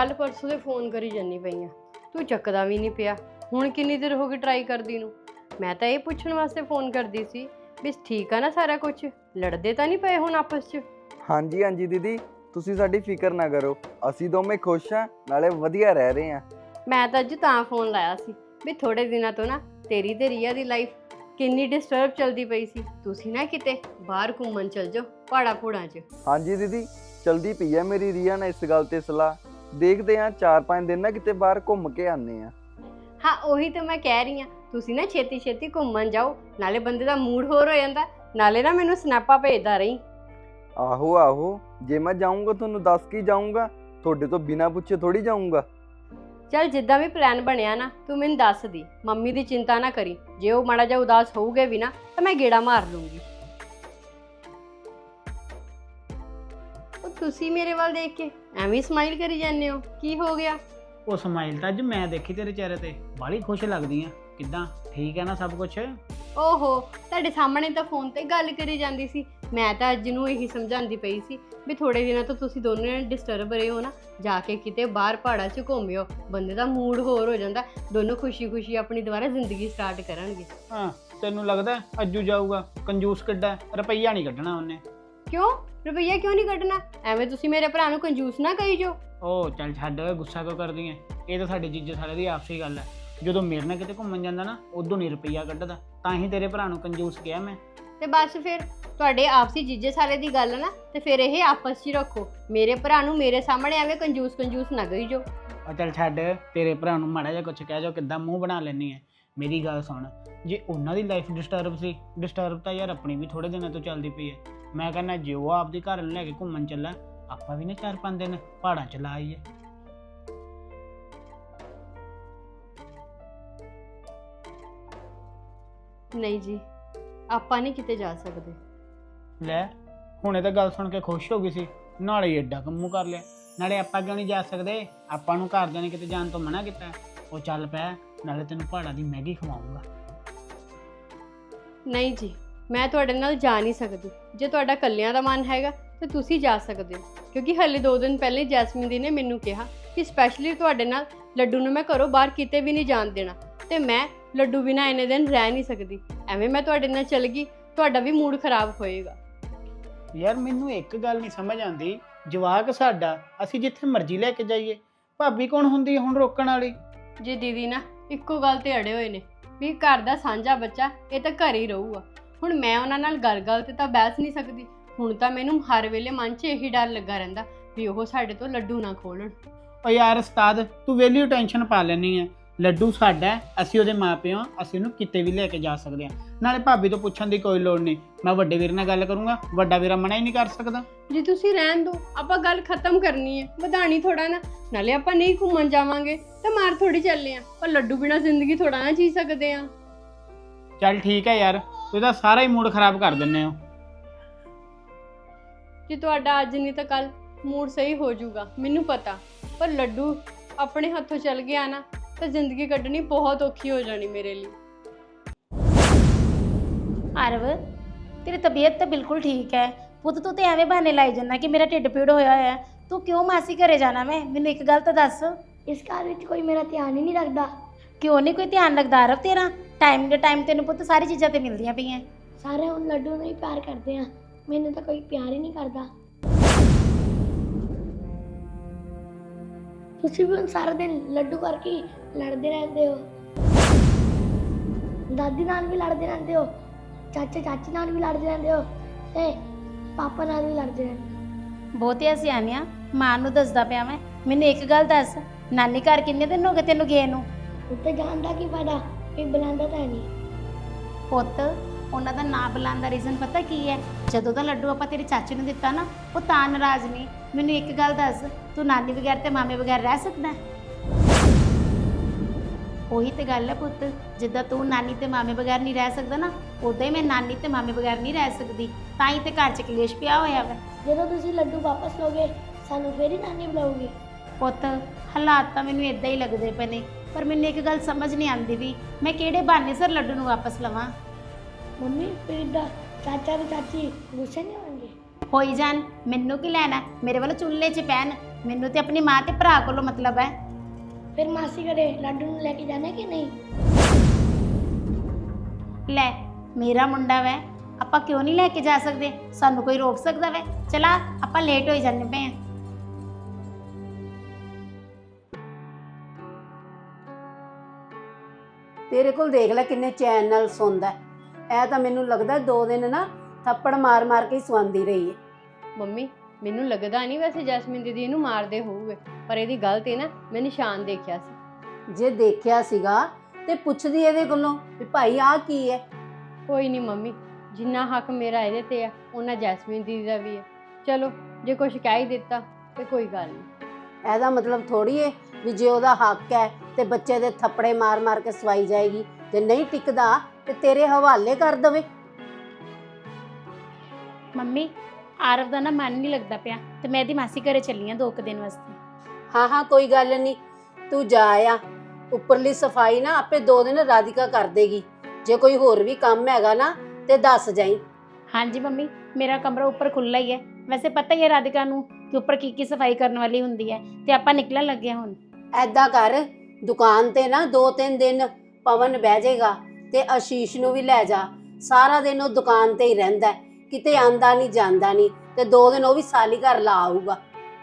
S2: ਕੱਲ ਪਰਸੋਂ ਦੇ ਫੋਨ ਕਰੀ ਜੰਨੀ ਪਈ ਆ। ਤੂੰ ਚੱਕਦਾ ਵੀ ਨਹੀਂ ਪਿਆ। ਹੁਣ ਕਿੰਨੀ ਦੇਰ ਹੋ ਗਈ ਟਰਾਈ ਕਰਦੀ ਨੂੰ? ਮੈਂ ਤਾਂ ਇਹ ਪੁੱਛਣ ਵਾਸਤੇ ਫੋਨ ਕਰਦੀ ਸੀ ਵੀ ਠੀਕ ਆ ਨਾ ਸਾਰਾ ਕੁਝ ਲੜਦੇ ਤਾਂ ਨਹੀਂ ਪਏ ਹੁਣ ਆਪਸ 'ਚ?
S5: ਹਾਂਜੀ ਹਾਂਜੀ ਦੀਦੀ ਤੁਸੀਂ ਸਾਡੀ ਫਿਕਰ ਨਾ ਕਰੋ। ਅਸੀਂ ਦੋਵੇਂ ਖੁਸ਼ ਹਾਂ ਨਾਲੇ ਵਧੀਆ ਰਹਿ ਰਹੇ ਹਾਂ
S2: ਮੈਂ ਤਾਂ ਅੱਜ ਤਾਂ ਫੋਨ ਲਾਇਆ ਸੀ ਵੀ ਥੋੜੇ ਦਿਨਾਂ ਤੋਂ ਨਾ ਤੇਰੀ ਤੇ ਰੀਆ ਦੀ ਲਾਈਫ ਕਿੰਨੀ ਡਿਸਟਰਬ ਚਲਦੀ ਪਈ ਸੀ। ਤੁਸੀਂ ਨਾ ਕਿਤੇ ਬਾਹਰ ਘੁੰਮਣ ਚਲ ਜਾਓ ਪਹਾੜਾ ਪੂੜਾਂ 'ਚ।
S5: ਹਾਂਜੀ ਦੀਦੀ ਚਲਦੀ ਪਈ ਹੈ ਮੇਰੀ ਰੀਆ ਨਾਲ ਇਸ ਗੱਲ ਤੇ ਸਲਾਹ। ਦੇਖਦੇ ਹਾਂ 4-5 ਦਿਨ ਨਾ ਕਿਤੇ ਬਾਹਰ ਘੁੰਮ ਕੇ ਆਨੇ ਆ।
S2: ਹਾਂ ਉਹੀ ਤਾਂ ਮੈਂ ਕਹਿ ਰਹੀ ਆ। ਤੁਸੀਂ ਨਾ ਛੇਤੀ ਛੇਤੀ ਘੁੰਮਣ ਜਾਓ ਨਾਲੇ ਬੰਦੇ ਦਾ ਮੂਡ ਹੋਰ ਹੋ ਜਾਂਦਾ ਨਾਲੇ ਨਾ ਮੈਨੂੰ ਸਨੈਪਾਂ ਭੇਜਦਾ ਰਹੀ।
S5: ਆਹੋ ਆਹੋ ਜੇ ਮੈਂ ਜਾਊਂਗਾ ਤੁਹਾਨੂੰ ਦੱਸ ਕੇ ਜਾਊਂਗਾ ਤੁਹਾਡੇ ਤੋਂ ਬਿਨਾਂ ਪੁੱਛੇ ਥੋੜੀ ਜਾਊਂਗਾ।
S2: ਚੱਲ ਜਿੱਦਾਂ ਵੀ ਪਲਾਨ ਬਣਿਆ ਨਾ ਤੂੰ ਮੈਨੂੰ ਦੱਸ ਦੀ ਮੰਮੀ ਦੀ ਚਿੰਤਾ ਨਾ ਕਰੀ। ਜੇ ਉਹ ਮਾੜਾ ਜਿਹਾ ਉਦਾਸ ਹੋਊਗੇ ਵੀ ਨਾ ਤਾਂ ਮੈਂ ਗੇੜਾ ਮਾਰ ਲੂੰਗੀ। ਉਹ ਤੁਸੀਂ ਮੇਰੇ ਵੱਲ ਦੇਖ ਕੇ ਐਵੇਂ ਸਮਾਈਲ ਕਰੀ ਜਾਂਦੇ ਹੋ? ਕੀ ਹੋ ਗਿਆ?
S6: ਉਹ ਸਮਾਈਲ ਤਾਂ ਅੱਜ ਮੈਂ ਦੇਖੀ ਤੇਰੇ ਚਿਹਰੇ ਤੇ। ਬਾਲੀ ਖੁਸ਼ ਲੱਗਦੀ ਆ। ਕਿੱਦਾਂ? ਠੀਕ ਹੈ ਨਾ ਸਭ ਕੁਝ
S2: ਓਹੋ ਤੁਹਾਡੇ ਸਾਹਮਣੇ ਤਾਂ ਫੋਨ ਤੇ ਗੱਲ ਕਰੀ ਜਾਂਦੀ ਸੀ। ਮੈਂ ਤਾਂ ਅੱਜ ਨੂੰ ਇਹੀ ਸਮਝਾਉਂਦੀ ਪਈ ਸੀ ਵੀ ਥੋੜੇ ਦਿਨਾਂ ਤੋਂ ਤੁਸੀਂ ਦੋਨੇ ਡਿਸਟਰਬ ਰਹੇ ਹੋ ਨਾ ਜਾ ਕੇ ਕਿਤੇ ਬਾਹਰ ਪਹਾੜਾਂ 'ਚ ਘੁੰਮਿਓ ਬੰਦੇ ਦਾ ਮੂਡ ਹੋਰ ਹੋ ਜਾਂਦਾ। ਦੋਨੋਂ ਖੁਸ਼ੀ-ਖੁਸ਼ੀ ਆਪਣੀ ਦੁਬਾਰਾ ਜ਼ਿੰਦਗੀ ਸਟਾਰਟ ਕਰਨਗੇ।
S6: ਹਾਂ ਤੈਨੂੰ ਲੱਗਦਾ ਹੈ ਅੱਜੂ ਜਾਊਗਾ? ਕੰਜੂਸ ਕਿੱਡਾ ਰੁਪਈਆ ਨਹੀਂ ਕੱਢਣਾ ਉਹਨੇ।
S2: ਕਿਉਂ? ਰੁਪਈਆ ਕਿਉਂ ਨਹੀਂ ਕੱਢਣਾ? ਐਵੇਂ ਤੁਸੀਂ ਮੇਰੇ ਭਰਾ ਨੂੰ ਕੰਜੂਸ ਨਾ ਕਹੀ ਜੋ
S6: ਉਹ ਚੱਲ ਛੱਡ ਗੁੱਸਾ ਕਿਉਂ ਕਰਦੀ ਐ? ਇਹ ਤਾਂ ਸਾਡੇ ਜੀਜੇ ਸਾਰੇ ਦੀ ਆਪਸੀ ਗੱਲ ਹੈ ਜਦੋਂ ਮੇਰੇ ਨਾਲ ਕਿਤੇ ਘੁੰਮਣ ਜਾਂਦਾ ਨਾ ਉਦੋਂ ਨਹੀਂ ਰੁਪਈਆ ਕੱਢਦਾ। ਤਾਂ ਹੀ ਤੇਰੇ ਭਰਾ ਨੂੰ ਕੰਜੂਸ ਕਿਹਾ ਮੈਂ।
S2: ਤੇ ਬਸ ਫਿਰ ਤੁਹਾਡੇ ਆਪਸੀ ਜੀਜੇ ਸਾਰੇ ਦੀ ਗੱਲ ਨਾ ਤੇ ਫਿਰ ਇਹ ਆਪਸ 'ਚ ਹੀ ਰੱਖੋ। ਮੇਰੇ ਭਰਾ ਨੂੰ ਮੇਰੇ ਸਾਹਮਣੇ ਐਵੇਂ ਕੰਜੂਸ ਕੰਜੂਸ ਨਾ ਕਹੀ ਜੋ
S6: ਉਹ ਚੱਲ ਛੱਡ ਤੇਰੇ ਭਰਾ ਨੂੰ ਮਾੜਾ ਜਿਹਾ ਕੁਝ ਕਹਿ ਜਾ ਕਿੱਦਾਂ ਮੂੰਹ ਬਣਾ ਲੈਣੀ ਐ। ਮੇਰੀ ਗੱਲ ਸੁਣ ਜੇ ਉਹਨਾਂ ਦੀ ਲਾਈਫ ਡਿਸਟਰਬ ਸੀ ਡਿਸਟਰਬ ਤਾਂ ਯਾਰ ਆਪਣੀ ਵੀ ਥੋੜੇ ਦਿਨਾਂ ਤੋਂ ਚੱਲਦੀ ਪਈ ਐ ਮੈਂ ਕਹਿੰਦਾ ਜੇ ਉਹ ਆਪਦੀ ਘਰ ਲੈ ਕੇ ਘੁੰਮਣ ਚੱਲਾ ਆਪਾਂ ਵੀ ਨਾ ਚਾਰ ਪੰਜ ਦਿਨ ਪਹਾੜਾਂ ਚ ਲਾ ਆਈਏ।
S2: ਨਹੀਂ ਜੀ ਆਪਾਂ ਨਹੀਂ ਕਿਤੇ ਜਾ ਸਕਦੇ।
S6: ਲੈ ਹੁਣੇ ਤਾਂ ਗੱਲ ਸੁਣ ਕੇ ਖੁਸ਼ ਹੋ ਗਈ ਸੀ। ਨਾਲੇ ਹੀ ਐਡਾ ਕੰਮੂ ਕਰ ਲਿਆ। ਨਾਲੇ ਆਪਾਂ ਕਿਉਂ ਨਹੀਂ ਜਾ ਸਕਦੇ? ਆਪਾਂ ਨੂੰ ਘਰਦਿਆਂ ਨੇ ਕਿਤੇ ਜਾਣ ਤੋਂ ਮਨਾ ਕੀਤਾ। ਹੈ। ਉਹ ਚੱਲ ਪਿਆ ਨਾਲੇ ਤੈਨੂੰ ਪਹਾੜਾਂ ਦੀ ਮੈਗੀ ਖਵਾਉਂਗਾ।
S2: ਨਹੀਂ ਜੀ ਮੈਂ ਤੁਹਾਡੇ ਨਾਲ ਜਾ ਨਹੀਂ ਸਕਦੀ। ਜੇ ਤੁਹਾਡਾ ਕੱਲਿਆਂ ਦਾ ਮਨ ਹੈਗਾ ਤੇ ਤੁਸੀਂ ਜਾ ਸਕਦੇ ਹੋ। ਕਿਉਂਕਿ ਹਲੇ 2 ਦਿਨ ਪਹਿਲੇ ਜੈਸਮੀਨ ਦੀ ਨੇ ਮੈਨੂੰ ਕਿਹਾ ਕਿ ਸਪੈਸ਼ਲੀ ਤੁਹਾਡੇ ਨਾਲ ਲੱਡੂ ਨੂੰ ਮੈਂ ਘਰੋਂ ਬਾਹਰ ਕਿਤੇ ਵੀ ਨਹੀਂ ਜਾਣ ਦੇਣਾ। ਤੇ ਮੈਂ ਲੱਡੂ ਬਿਨਾਂ ਇੰਨੇ ਦਿਨ ਰਹਿ ਨਹੀਂ ਸਕਦੀ। ਐਵੇਂ ਮੈਂ ਤੁਹਾਡੇ ਨਾਲ ਚੱਲ ਗਈ ਤੁਹਾਡਾ ਵੀ ਮੂਡ ਖਰਾਬ ਹੋਏਗਾ।
S6: ਯਾਰ ਮੈਨੂੰ ਇੱਕ ਗੱਲ ਨਹੀਂ ਸਮਝ ਆਉਂਦੀ। ਜਵਾਕ ਸਾਡਾ ਅਸੀਂ ਜਿੱਥੇ ਮਰਜ਼ੀ ਲੈ ਕੇ ਜਾਈਏ। ਭਾਬੀ ਕੌਣ ਹੁੰਦੀ ਹੈ ਹੁਣ ਰੋਕਣ ਵਾਲੀ?
S2: ਜੀ ਦੀਦੀ ਨਾ ਇੱਕੋ ਗੱਲ ਤੇ ਅੜੇ ਹੋਏ ਨੇ ਵੀ ਘਰ ਦਾ ਸਾਂਝਾ ਬੱਚਾ ਇਹ ਤਾਂ ਘਰ ਹੀ ਰਹੂਗਾ। ਹੁਣ ਮੈਂ ਉਹਨਾਂ ਨਾਲ ਗੱਲ-ਗੱਲ ਤੇ ਤਾਂ ਬਹਿਸ ਨਹੀਂ ਸਕਦੀ। ਹੁਣ ਤਾਂ ਮੈਨੂੰ ਹਰ ਵੇਲੇ ਮਨ 'ਚ ਇਹੀ ਡਰ ਲੱਗਾ ਰਹਿੰਦਾ ਵੀ ਉਹ ਸਾਡੇ ਤੋਂ ਲੱਡੂ ਨਾ ਖੋਲਣ।
S6: ਓ ਯਾਰ ਉਸਤਾਦ, ਤੂੰ ਵੇਲੀ ਟੈਨਸ਼ਨ ਪਾ ਲੈਣੀ ਹੈ ਲੱਡੂ ਸਾਡਾ ਹੈ, ਅਸੀਂ ਉਹਦੇ ਮਾਪਿਓ ਹਾਂ, ਅਸੀਂ ਉਹਨੂੰ ਕਿਤੇ ਵੀ ਲੈ ਕੇ ਜਾ ਸਕਦੇ ਹਾਂ। ਨਾਲੇ ਭਾਬੀ ਤੋਂ ਪੁੱਛਣ ਦੀ ਕੋਈ ਲੋੜ ਨਹੀਂ। ਮੈਂ ਵੱਡੇ ਵੀਰ ਨਾਲ ਗੱਲ ਕਰੂੰਗਾ ਵੱਡਾ ਵੀਰਾ ਮਨਾ ਹੀ ਨਹੀਂ ਕਰ ਸਕਦਾ।
S2: ਜੀ ਤੁਸੀਂ ਰਹਿਣ ਦਿਓ ਆਪਾਂ ਗੱਲ ਖਤਮ ਕਰਨੀ ਹੈ ਵਧਾਣੀ ਥੋੜਾ ਨਾ। ਨਾਲੇ ਆਪਾਂ ਨਹੀਂ ਘੁੰਮਣ ਜਾਵਾਂਗੇ ਤਾਂ ਮਾਰ ਥੋੜੀ ਚੱਲੇ ਆ ਪਰ ਲੱਡੂ ਬਿਨਾ ਜ਼ਿੰਦਗੀ ਥੋੜਾ ਨਾ ਜੀ ਸਕਦੇ ਆ
S6: ਚੱਲ ਠੀਕ ਹੈ ਯਾਰ ਤੂੰ ਤਾਂ ਸਾਰਾ ਹੀ ਮੂਡ ਖਰਾਬ ਕਰ ਦਿੰਨੇ ਹੋ।
S2: ਕਿ ਤੁਹਾਡਾ ਅੱਜ ਨਹੀਂ ਤਾਂ ਕੱਲ ਮੂਡ ਸਹੀ ਹੋ ਜਾਊਗਾ ਮੈਨੂੰ ਪਤਾ। ਪਰ ਲੱਡੂ ਆਪਣੇ ਹੱਥੋਂ ਚੱਲ ਗਿਆ ਨਾ ਤਾਂ ਜ਼ਿੰਦਗੀ ਕੱਢਣੀ ਬਹੁਤ ਔਖੀ ਹੋ ਜਾਣੀ ਮੇਰੇ ਲਈ।
S1: ਆਰਵ ਤੇਰੀ ਤਬੀਅਤ ਤਾਂ ਬਿਲਕੁਲ ਠੀਕ ਹੈ। ਪੁੱਤ ਤੂੰ ਤੇ ਐਵੇਂ ਬਹਾਨੇ ਲਾਈ ਜਾਂਦਾ ਕਿ ਮੇਰਾ ਢਿੱਡ ਪੀੜ ਹੋਇਆ ਹੋਇਆ ਹੈ। ਤੂੰ ਕਿਉਂ ਮਾਸੀ ਘਰੇ ਜਾਣਾ ਮੈਂ ਮੈਨੂੰ ਇੱਕ ਗੱਲ ਤਾਂ ਦੱਸ।
S7: ਇਸ ਘਰ ਵਿੱਚ ਕੋਈ ਮੇਰਾ ਧਿਆਨ ਹੀ ਨਹੀਂ ਰੱਖਦਾ।
S1: ਕਿਉਂ ਨਹੀਂ ਕੋਈ ਧਿਆਨ ਰੱਖਦਾ ਆਰਵ ਤੇਰਾ? ਟਾਈਮ ਦੇ ਟਾਈਮ ਤੈਨੂੰ ਪੁੱਤ ਸਾਰੀ ਚੀਜ਼ਾਂ ਤੇ ਮਿਲਦੀਆਂ ਪਈਆਂ।
S7: ਸਾਰੇ ਹੁਣ ਲੱਡੂ ਨੂੰ ਹੀ ਪਿਆਰ ਕਰਦੇ ਆ। ਮੈਨੂੰ ਤਾਂ ਕੋਈ ਪਿਆਰ ਹੀ ਨਹੀਂ ਕਰਦਾ। ਤੁਸੀਂ ਵੀ ਹੁਣ ਸਾਰਾ ਦਿਨ ਲੱਡੂ ਕਰਕੇ ਹੀ ਲੜਦੇ ਰਹਿੰਦੇ ਹੋ। ਦਾਦੀ ਨਾਲ ਵੀ ਲੜਦੇ ਰਹਿੰਦੇ ਹੋ ਚਾਚਾ ਚਾਚੀ ਨਾਲ ਵੀ ਲੜਦੇ ਰਹਿੰਦੇ ਹੋ ਤੇ ਪਾਪਾ ਨਾਲ ਵੀ ਲੜਦੇ ਰਹਿੰਦੇ ਹੋ।
S1: ਬਹੁਤੀਆਂ ਸਿਆਣੀਆਂ ਮਾਂ ਨੂੰ ਦੱਸਦਾ ਪਿਆ ਮੈਂ ਮੈਨੂੰ ਇੱਕ ਗੱਲ ਦੱਸ ਨਾਨੀ ਘਰ ਕਿੰਨੇ ਦਿਨ ਹੋ ਗਏ ਤੈਨੂੰ ਗਏ ਨੂੰ?
S7: ਉੱਤੇ ਜਾਣ ਦਾ ਕੀ ਫਾਇਦਾ ਕੋਈ ਬੁਲਾਉਂਦਾ ਤਾਂ ਨਹੀਂ।
S1: ਪੁੱਤ ਉਹਨਾਂ ਦਾ ਨਾਂ ਬੁਲਾਉਣ ਦਾ ਰੀਜ਼ਨ ਪਤਾ ਕੀ ਹੈ? ਜਦੋਂ ਦਾ ਲੱਡੂ ਆਪਾਂ ਤੇਰੀ ਚਾਚੀ ਨੂੰ ਦਿੱਤਾ ਨਾ ਉਹ ਤਾਂ ਨਾਰਾਜ਼ ਨਹੀਂ। ਮੈਨੂੰ ਇੱਕ ਗੱਲ ਦੱਸ ਤੂੰ ਨਾਨੀ ਬਗੈਰ ਤੇ ਮਾਮੇ ਬਗੈਰ ਰਹਿ ਸਕਦਾ ਹੈ? ਉਹੀ ਤੇ ਗੱਲ ਹੈ ਪੁੱਤ ਜਿੱਦਾਂ ਤੂੰ ਨਾਨੀ ਤੇ ਮਾਮੇ ਬਗੈਰ ਨਹੀਂ ਰਹਿ ਸਕਦਾ ਨਾ ਉਦਾਂ ਹੀ ਮੈਂ ਨਾਨੀ ਤੇ ਮਾਮੇ ਬਗੈਰ ਨਹੀਂ ਰਹਿ ਸਕਦੀ। ਤਾਂ ਹੀ ਤੇ ਘਰ 'ਚ ਕਲੇਸ਼ ਪਿਆ ਹੋਇਆ ਵਾ।
S7: ਜਦੋਂ ਤੁਸੀਂ ਲੱਡੂ ਵਾਪਸ ਲੋਗੇ ਸਾਨੂੰ ਫੇਰ ਹੀ ਨਾਨੀ ਬੁਲਾਉਗੀ
S1: ਪੁੱਤ ਹਾਲਾਤ ਤਾਂ ਮੈਨੂੰ ਇਦਾਂ ਹੀ ਲੱਗਦੇ ਪਏ ਨੇ ਪਰ ਮੈਨੂੰ ਇੱਕ ਗੱਲ ਸਮਝ ਨਹੀਂ ਆਉਂਦੀ ਵੀ ਮੈਂ ਕਿਹੜੇ ਬਹਾਨੇ ਸਰ ਲੱਡੂ ਨੂੰ ਵਾਪਸ ਲਵਾਂ।
S7: ਮੰਮੀ ਫਿਰ ਦਾ ਚਾਚਾ ਤੇ ਚਾਚੀ ਗੁੱਸੇ ਨਹੀਂ ਹੋਣਗੇ?
S1: ਹੋਈ ਜਾਣ ਮੈਨੂੰ ਕੀ ਲੈਣਾ? ਮੇਰੇ ਵੱਲ ਚੁੱਲ੍ਹੇ 'ਚ ਪੈਣ ਮੈਨੂੰ ਤੇ ਆਪਣੀ ਮਾਂ ਤੇ ਭਰਾ ਕੋਲੋਂ ਮਤਲਬ ਹੈ।
S7: ਫਿਰ ਮਾਸੀ ਘਰੇ ਲੱਡੂ ਨੂੰ ਲੈ ਕੇ ਜਾਣਾ ਕਿ ਨਹੀਂ?
S1: ਲੈ ਮੇਰਾ ਮੁੰਡਾ ਵੈ ਆਪਾਂ ਕਿਉਂ ਨਹੀਂ ਲੈ ਕੇ ਜਾ ਸਕਦੇ? ਸਾਨੂੰ ਕੋਈ ਰੋਕ ਸਕਦਾ ਵੈ? ਚਲਾ ਆਪਾਂ ਲੇਟ ਹੋਈ ਜਾਂਦੇ ਪਏ ਆਂ।
S4: ਤੇਰੇ ਕੋਲ ਦੇਖ ਲੈ ਕਿੰਨੇ ਚੈਨ ਨਾਲ ਸੌਂਦਾ। ਐ ਤਾਂ ਮੈਨੂੰ ਲੱਗਦਾ ਦੋ ਦਿਨ ਨਾ ਥੱਪੜ ਮਾਰ ਮਾਰ ਕੇ ਹੀ ਸਵਾਂਦੀ ਰਹੀ ਹੈ।
S2: ਮੰਮੀ ਮੈਨੂੰ ਲੱਗਦਾ ਨਹੀਂ ਵੈਸੇ ਜੈਸਮੀਨ ਦੀਦੀ ਇਹਨੂੰ ਮਾਰਦੇ ਹੋਊਗੇ ਪਰ ਇਹਦੀ ਗੱਲ ਤੇ ਨਾ ਮੈਂ ਨਿਸ਼ਾਨ ਦੇਖਿਆ ਸੀ।
S4: ਜੇ ਦੇਖਿਆ ਸੀਗਾ ਤੇ ਪੁੱਛਦੀ ਇਹਦੇ ਕੋਲੋਂ ਵੀ ਭਾਈ ਆਹ ਕੀ ਹੈ?
S2: ਕੋਈ ਨਹੀਂ ਮੰਮੀ ਜਿੰਨਾ ਹੱਕ ਮੇਰਾ ਇਹਦੇ ਤੇ ਆ ਉਹਨਾਂ ਜੈਸਮੀਨ ਦੀਦੀ ਦਾ ਵੀ ਹੈ ਚਲੋ ਜੇ ਕੁਝ ਕਹਿ ਹੀ ਦਿੱਤਾ ਤੇ ਕੋਈ ਗੱਲ ਨਹੀਂ।
S4: ਇਹਦਾ ਮਤਲਬ ਥੋੜੀ ਏ ਵੀ ਜੇ ਉਹਦਾ ਹੱਕ ਹੈ ਤੇ ਬੱਚੇ ਦੇ ਥੱਪੜੇ ਮਾਰ-ਮਾਰ ਕੇ ਸਵਾਈ ਜਾਏਗੀ। ਜੇ ਨਹੀਂ ਟਿਕਦਾ ਤੇ ਤੇਰੇ ਹਵਾਲੇ ਕਰ ਦਵੇ।
S1: ਮੰਮੀ ਆਰਵ ਦਾ ਨਾ ਮਨ ਨਹੀਂ ਲੱਗਦਾ ਪਿਆ ਤੇ ਮੈਂ ਇਹਦੀ ਮਾਸੀ ਘਰੇ ਚੱਲੀ ਆ ਦੋ ਕੁ ਦਿਨ ਵਾਸਤੇ।
S4: ਹਾਂ ਹਾਂ ਕੋਈ ਗੱਲ ਨਹੀਂ। ਤੂੰ ਜਾ ਆ। ਉੱਪਰਲੀ ਸਫ਼ਾਈ ਨਾ ਆਪੇ ਦੋ ਦਿਨ ਰਾਧਿਕਾ ਕਰ ਦੇਗੀ। ਜੇ ਕੋਈ ਹੋਰ ਵੀ ਕੰਮ ਹੈਗਾ ਨਾ ਤੇ ਦੱਸ ਜਾਈ।
S1: ਹਾਂਜੀ ਮੰਮੀ ਮੇਰਾ ਕਮਰਾ ਉੱਪਰ ਖੁੱਲਾ ਹੀ ਹੈ। ਵੈਸੇ ਪਤਾ ਹੀ ਹੈ ਰਾਧਿਕਾ ਨੂੰ ਕਿ ਉੱਪਰ ਕੀ ਕੀ ਸਫ਼ਾਈ ਕਰਨ ਵਾਲੀ ਹੁੰਦੀ ਹੈ ਤੇ ਆਪਾਂ ਨਿਕਲਣ ਲੱਗੇ ਹਾਂ ਹੁਣ।
S4: ਐਦਾਂ ਕਰ ਦੁਕਾਨ ਤੇ ਨਾ ਦੋ ਤਿੰਨ ਦਿਨ ਪਵਨ ਬਹਿ ਜਾਏਗਾ ਤੇ ਆਸ਼ੀਸ਼ ਨੂੰ ਵੀ ਲੈ ਜਾ। ਸਾਰਾ ਦਿਨ ਉਹ ਦੁਕਾਨ ਤੇ ਹੀ ਰਹਿੰਦਾ ਹੈ, ਕਿਤੇ ਆਂਦਾ ਨਹੀਂ ਜਾਂਦਾ ਨਹੀਂ ਤੇ ਦੋ ਦਿਨ ਉਹ ਵੀ ਸਾਲੀ ਘਰ ਲਾ ਆਊਗਾ।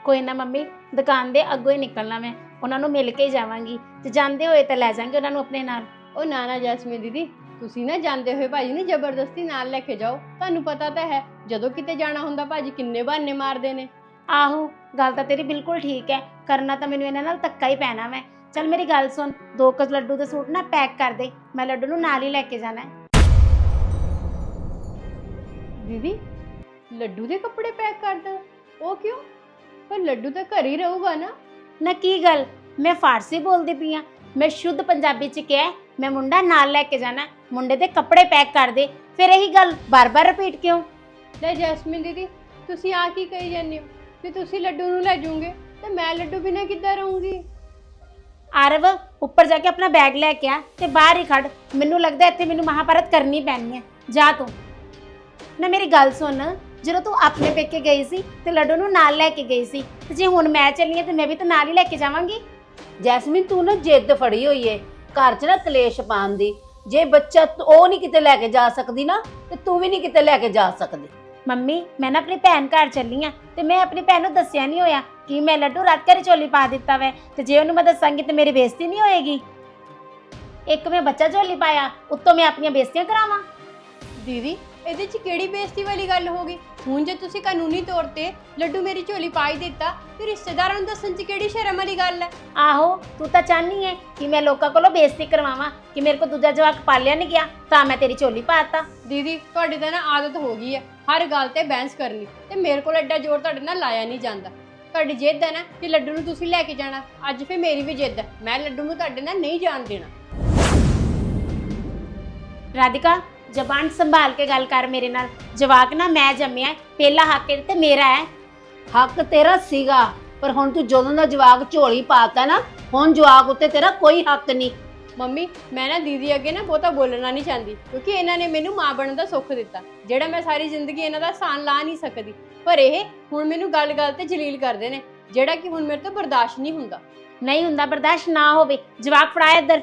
S1: ਕੋਈ ਨਾ ਮੰਮੀ ਦੁਕਾਨ ਦੇ ਅੱਗੋਂ ਹੀ ਨਿਕਲਣਾ ਮੈਂ। ਉਹਨਾਂ ਨੂੰ ਮਿਲ ਕੇ ਹੀ ਜਾਵਾਂਗੀ। ਤੇ ਜਾਂਦੇ ਹੋਏ ਤਾਂ ਲੈ ਜਾਵਾਂਗੇ ਉਹਨਾਂ ਨੂੰ ਆਪਣੇ ਨਾਲ।
S2: ਉਹ ਨਾ ਨਾ ਜੈਸਮੀਨ ਦੀਦੀ ਤੁਸੀਂ ਨਾ ਜਾਂਦੇ ਹੋਏ ਭਾਜੀ ਨੂੰ ਜ਼ਬਰਦਸਤੀ ਨਾਲ ਲੈ ਕੇ ਜਾਓ। ਤੁਹਾਨੂੰ ਪਤਾ ਤਾਂ ਹੈ ਜਦੋਂ ਕਿਤੇ ਜਾਣਾ ਹੁੰਦਾ ਭਾਜੀ ਕਿੰਨੇ ਬਹਾਨੇ ਮਾਰਦੇ ਨੇ।
S1: ਆਹੋ ਗੱਲ ਤਾਂ ਤੇਰੀ ਬਿਲਕੁਲ ਠੀਕ ਹੈ। ਕਰਨਾ ਤਾਂ ਮੈਨੂੰ ਇਹਨਾਂ ਨਾਲ ਧੱਕਾ ਹੀ ਪੈਣਾ ਮੈਂ। ਚੱਲ ਮੇਰੀ ਗੱਲ ਸੁਣ ਦੋ ਕੁ ਲੱਡੂ ਦੇ ਸੂਟ ਨਾ ਪੈਕ ਕਰ ਦੇ ਮੈਂ ਲੱਡੂ ਨੂੰ ਨਾਲ ਹੀ ਲੈ ਕੇ ਜਾਣਾ ਹੈ।
S2: ਦੀਦੀ ਲੱਡੂ ਦੇ ਕੱਪੜੇ ਪੈਕ ਕਰ ਦੋ। ਉਹ ਕਿਉਂ? ਪਰ ਲੱਡੂ ਤਾਂ ਘਰ ਹੀ ਰਹੂਗਾ ਨਾ।
S1: ਨਾ ਕੀ ਗੱਲ? ਮੈਂ ਫਾਰਸੀ ਬੋਲਦੀ ਪਈ ਆ। ਮੈਂ ਸ਼ੁੱਧ ਪੰਜਾਬੀ ਚ ਕਿਹਾ ਮੈਂ ਮੁੰਡਾ ਨਾਲ ਲੈ ਕੇ ਜਾਣਾ ਹੈ। ਮੁੰਡੇ ਦੇ ਕੱਪੜੇ ਪੈਕ ਕਰ ਦੇ। ਫਿਰ ਇਹੀ ਗੱਲ ਬਾਰ-ਬਾਰ ਰਿਪੀਟ ਕਿਉਂ?
S2: ਲੈ ਜੈਸਮੀਨ ਦੀਦੀ ਤੁਸੀਂ ਆ ਕੀ ਕਹੀ ਜਾਂਦੇ ਹੋ? ਕਿ ਤੁਸੀਂ ਲੱਡੂ ਨੂੰ ਲੈ ਜਾਓਗੇ ਤੇ ਮੈਂ ਲੱਡੂ ਬਿਨਾਂ ਕਿੱਦਾਂ ਰਹੂੰਗੀ?
S1: ਆਰਵ, ਉੱਪਰ ਜਾ ਕੇ ਆਪਣਾ ਬੈਗ ਲੈ ਕੇ ਆ ਤੇ ਬਾਹਰ ਹੀ ਖੜ। ਮੈਨੂੰ ਲੱਗਦਾ ਇੱਥੇ ਮੈਨੂੰ ਮਹਾਭਾਰਤ ਕਰਨੀ ਪੈਣੀ ਹੈ। ਜਾ ਤੂੰ। ਨਾ ਮੇਰੀ ਗੱਲ ਸੁਣ। ਜਦੋਂ ਤੂੰ ਆਪਣੇ ਪੇਕੇ ਗਈ ਸੀ ਤੇ ਲੱਡੂ ਨੂੰ ਨਾਲ ਲੈ ਕੇ ਗਈ ਸੀ, ਤੇ ਜੇ ਹੁਣ ਮੈਂ ਚੱਲੀ ਹਾਂ ਤੇ ਮੈਂ ਵੀ ਤਾਂ ਨਾਲ ਹੀ ਲੈ ਕੇ ਜਾਵਾਂਗੀ?
S4: ਜੈਸਮੀਨ, ਤੂੰ ਨਾ ਜਿੱਦ ਫੜੀ ਹੋਈ ਏ। ਘਰ 'ਚ ਨਾ ਕਲੇਸ਼ ਪਾਉਣ ਦੀ। ਜੇ ਬੱਚਾ ਤ- ਉਹ ਨਹੀਂ ਕਿਤੇ ਲੈ ਕੇ ਜਾ ਸਕਦੀ ਨਾ, ਤੇ ਤੂੰ ਵੀ ਨਹੀਂ ਕਿਤੇ ਲੈ ਕੇ ਜਾ ਸਕਦੀ।
S1: ਮੰਮੀ, ਮੈਂ ਨਾ ਆਪਣੀ ਭੈਣ ਘਰ ਚੱਲੀ ਆ ਤੇ ਮੈਂ ਆਪਣੀ ਭੈਣ ਨੂੰ ਦੱਸਿਆ ਨਹੀਂ ਹੋਇਆ ਕਿ ਮੈਂ ਲੱਡੂ ਰਾਤ ਘਰੇ ਝੋਲੀ ਪਾ ਦਿੱਤਾ ਵੈ ਤੇ ਜੇ ਉਹਨੂੰ ਮੈਂ ਦੱਸਾਂਗੀ ਤੇ ਮੇਰੀ ਬੇਇੱਜ਼ਤੀ ਨਹੀਂ ਹੋਏਗੀ। ਇੱਕ ਮੈਂ ਬੱਚਾ ਝੋਲੀ ਪਾਇਆ, ਉੱਤੋਂ ਮੈਂ ਆਪਣੀਆਂ ਬੇਇੱਜ਼ਤੀਆਂ ਕਰਾਵਾਂ।
S2: ਦੀਦੀ, ਇਹਦੇ 'ਚ ਕਿਹੜੀ ਬੇਇੱਜ਼ਤੀ ਵਾਲੀ ਗੱਲ ਹੋ ਗਈ? ਹੁਣ ਜੇ ਤੁਸੀਂ ਕਾਨੂੰਨੀ ਤੌਰ ਤੇ ਲੱਡੂ ਮੇਰੀ ਝੋਲੀ ਪਾ ਹੀ ਦਿੱਤਾ ਤੇ ਰਿਸ਼ਤੇਦਾਰਾਂ ਨੂੰ ਦੱਸਣ 'ਚ ਕਿਹੜੀ ਸ਼ਰਮ ਵਾਲੀ ਗੱਲ ਹੈ?
S1: ਆਹੋ ਤੂੰ ਤਾਂ ਚਾਹਨੀ ਹੈ ਕਿ ਮੈਂ ਲੋਕਾਂ ਕੋਲੋਂ ਬੇਇੱਜ਼ਤੀ ਕਰਵਾਵਾਂ ਕਿ ਮੇਰੇ ਕੋਲ ਦੂਜਾ ਜਵਾਕ ਪਾਲਿਆ ਨਹੀਂ ਗਿਆ ਤਾਂ ਮੈਂ ਤੇਰੀ ਝੋਲੀ ਪਾਤਾ
S2: ਦੀਦੀ ਤੁਹਾਡੀ ਤਾਂ ਨਾ ਆਦਤ ਹੋ ਗਈ ਹੈ ਹਰ ਗੱਲ ਤੇ ਬਹਿਸ ਕਰਨੀ ਤੇ ਮੇਰੇ ਕੋਲ ਐਡਾ ਜ਼ੋਰ ਤੁਹਾਡੇ ਨਾਲ ਲਾਇਆ ਨਹੀਂ ਜਾਂਦਾ। ਤੁਹਾਡੀ ਜਿੱਦ ਹੈ ਨਾ ਕਿ ਲੱਡੂ ਨੂੰ ਤੁਸੀਂ ਲੈ ਕੇ ਜਾਣਾ ਅੱਜ ਫੇ ਮੇਰੀ ਵੀ ਜਿੱਦ ਹੈ ਮੈਂ ਲੱਡੂ ਨੂੰ ਤੁਹਾਡੇ ਨਾਲ ਨਹੀਂ ਜਾਣ ਦੇਣਾ।
S1: ਰਾਧਿਕਾ ਜ਼ਬਾਨ ਸੰਭਾਲ ਕੇ ਗੱਲ ਕਰ ਮੇਰੇ ਨਾਲ। ਜਵਾਕ ਨਾ ਮੈਂ ਜੰਮਿਆ ਪਹਿਲਾ ਹੱਕ ਤੇ ਮੇਰਾ ਹੈ।
S4: ਹੱਕ ਤੇਰਾ ਸੀਗਾ ਪਰ ਹੁਣ ਤੂੰ ਜਦੋਂ ਦਾ ਜਵਾਕ ਝੋਲੀ ਪਾਤਾ ਨਾ ਹੁਣ ਜਵਾਕ ਉੱਤੇ ਤੇਰਾ ਕੋਈ ਹੱਕ ਨਹੀਂ।
S2: ਮੰਮੀ ਮੈਂ ਨਾ ਦੀਦੀ ਅੱਗੇ ਨਾ ਬਹੁਤਾ ਬੋਲਣਾ ਨਹੀਂ ਚਾਹੁੰਦੀ ਕਿਉਂਕਿ ਇਹਨਾਂ ਨੇ ਮੈਨੂੰ ਮਾਂ ਬਣਨ ਦਾ ਸੁੱਖ ਦਿੱਤਾ ਜਿਹੜਾ ਮੈਂ ਸਾਰੀ ਜ਼ਿੰਦਗੀ ਇਹਨਾਂ ਦਾ ਸਾਨ ਲਾ ਨਹੀਂ ਸਕਦੀ। ਪਰ ਇਹ ਹੁਣ ਮੈਨੂੰ ਗੱਲ-ਗੱਲ ਤੇ ਜਲੀਲ ਕਰਦੇ ਨੇ ਜਿਹੜਾ ਕਿ ਹੁਣ ਮੇਰੇ ਤੋਂ ਬਰਦਾਸ਼ਤ ਨਹੀਂ ਹੁੰਦਾ।
S1: ਨਹੀਂ ਹੁੰਦਾ ਬਰਦਾਸ਼ਤ ਨਾ ਹੋਵੇ। ਜਵਾਕ ਫੜਾ ਇੱਧਰ।